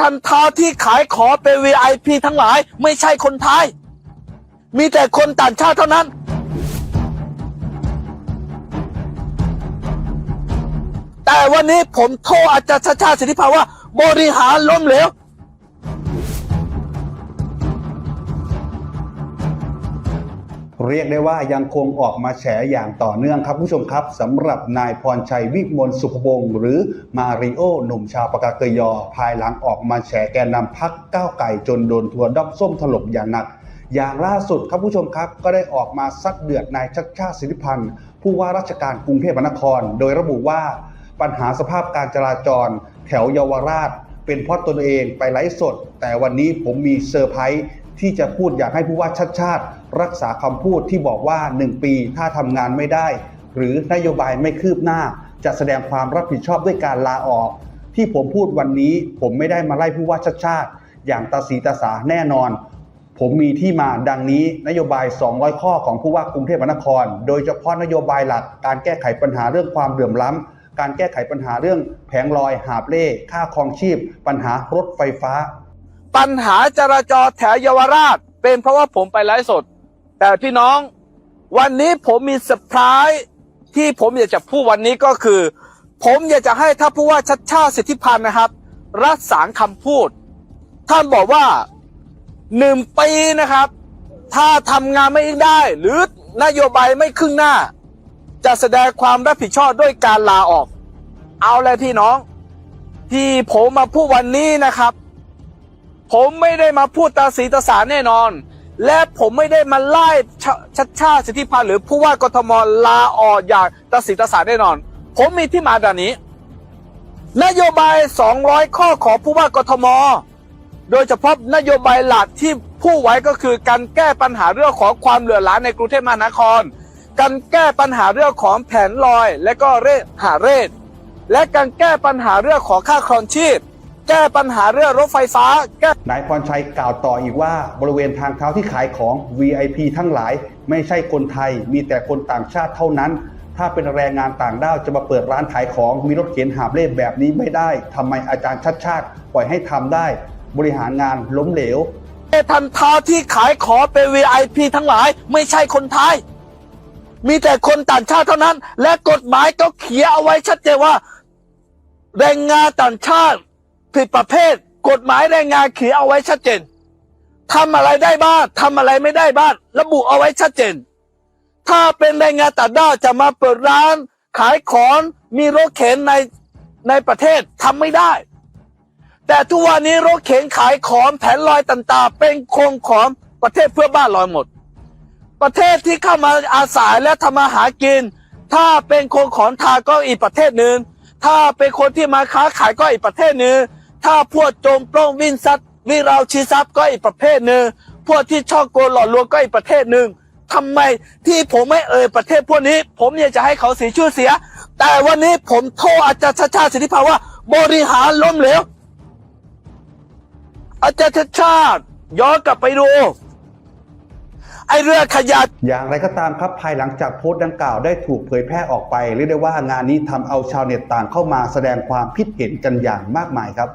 ทันทาที่ขายขอเป็น VIP ทั้งหลายไม่ใช่คนไทย มีแต่คนต่างชาติเท่านั้น แต่วันนี้ผมโทษอาจารย์ชาติชาสิทธิภาว่า บริหารล้มเหลว เรียกได้ว่ายังคงออกมาแฉอย่างต่อเนื่องครับผู้ชมครับสำหรับนายพรชัยวิมลสุขวงศ์หรือมาริโอหนุ่มชาวปากาเกยอ ภายหลังออกมาแฉแกนนำพักก้าวไก่จนโดนทัวร์ด้อมส้มถล่มอย่างหนัก อย่างล่าสุดครับผู้ชมครับก็ได้ออกมาซัดเดือดนายชัดชาติสิทธิพันธ์ผู้ว่าราชการกรุงเทพมหานคร โดยระบุว่าปัญหาสภาพการจราจร แถวเยาวราช เป็นเพราะตนเองไปไลฟ์สด แต่วันนี้ผมมีเซอร์ไพรส์ ที่จะพูดอยากให้ผู้ว่าชัดชาติ รักษาคำพูดที่บอกว่า 1 ปีถ้าทำงานไม่ได้ หรือนโยบายไม่คืบหน้า จะแสดงความรับผิดชอบด้วยการลาออก ที่ผมพูดวันนี้ผมไม่ได้มาไล่ผู้ว่าชัดชาติ อย่างตาสีตาสาแน่นอน ผมมีที่มาดังนี้นโยบาย 200 ข้อของผู้ว่ากรุงเทพมหานคร โดยเฉพาะนโยบายหลัก การแก้ไขปัญหาเรื่องความเหลื่อมล้ำการแก้ไขปัญหาเรื่องแผงลอยหาบเล่ค่าครองชีพ ปัญหารถไฟฟ้า ปัญหาจราจรแถวเยาวราช เป็นเพราะว่าผมไปไลฟ์สด แต่พี่น้องวันนี้ผมมีเซอร์ไพรส์ที่ผมอยากจะพูดวันนี้ก็คือ ผมอยากจะให้ถ้าผู้ว่าชัดชาติสิทธิพันธ์นะครับ รักษาคำพูด ท่านบอกว่าหนึ่งปีนะครับ ถ้าทำงานไม่ได้ หรือนโยบายไม่ครึ่งหน้า จะแสดงความรับผิดชอบด้วยการลาออก เอาเลยพี่น้อง ที่ผมมาพูดวันนี้นะครับ ผมไม่ได้มาพูดตาสีตาสาแน่นอน และผมไม่ได้มาไล่ชัดชาติสิทธิพันธ์หรือผู้ว่ากทมลาออกอย่างตาสีตาสาแน่นอน ผมมีที่มาดังนี้ นโยบาย 200 ข้อของผู้ว่ากทม โดยเฉพาะนโยบายหลักที่ผู้ไว้ก็คือการแก้ปัญหาเรื่องของความเหลื่อมล้ำในกรุงเทพมหานคร การแก้ปัญหาเรื่องของแผนลอย และก็เรทหาเรทและการแก้ปัญหาเรื่องของค่าครองชีพ แก้ปัญหาเรื่องรถไฟฟ้าแก้นายพรชัยกล่าวต่ออีกว่า บริเวณทางเท้าที่ขายของ VIP ทั้งหลาย ไม่ใช่คนไทยมีแต่คนต่างชาติเท่านั้น ถ้าเป็นแรงงานต่างด้าวจะมาเปิดร้านขายของมีรถเข็นหาบเล่แบบนี้ไม่ได้ทำไมอาจารย์ชัดชาติปล่อยให้ทำได้ บริหารงานล้มเหลวทันทาที่ขายขอเป็น VIP ทั้งหลาย ไม่ใช่คนไทยมีแต่คนต่างชาติเท่านั้น และกฎหมายก็เขียนเอาไว้ชัดเจนว่า แรงงานต่างชาติ ผิดประเภท กฎหมายแรงงานเขียนเอาไว้ชัดเจนทำอะไรได้บ้างทำอะไรไม่ได้บ้างระบุเอาไว้ชัดเจน ถ้าเป็นแรงงานต่างด้าวจะมาเปิดร้าน ขายของมีรถเข็นในในประเทศทำไม่ได้ แต่ทุกวันนี้รถเข็นขายของแผนลอยต่างๆ เป็นโครงของประเทศเพื่อบ้านลอยหมด ประเทศที่เข้ามาอาศัยและทำมาหากิน ถ้าเป็นคนของทาก็อีกประเทศหนึ่งถ้าเป็นคนที่มาค้าขายก็อีกประเทศหนึ่ง ถ้าพวกโจมปล้องวินซัดวิราชีซับก็อีกประเภทหนึ่งพวกที่ช่อโกงหลอกลวงก็อีกประเทศหนึ่งทำไมที่ผมไม่เอ่ยประเทศพวกนี้ ผมอยากจะให้เขาเสียชื่อเสีย แต่วันนี้ผมโทษอาจารย์ชาชาสิทธิภาว่าบริหารล้มเหลวอาจารย์ชาชาย้อนกลับไปดูไอเรือขยะอย่างไรก็ตามครับภายหลังจากโพสต์ดังกล่าวได้ถูกเผยแพร่ออกไปเรียกได้ว่างานนี้ทำเอาชาวเน็ตต่างเข้ามาแสดงความคิดเห็นกันอย่างมากมายครับ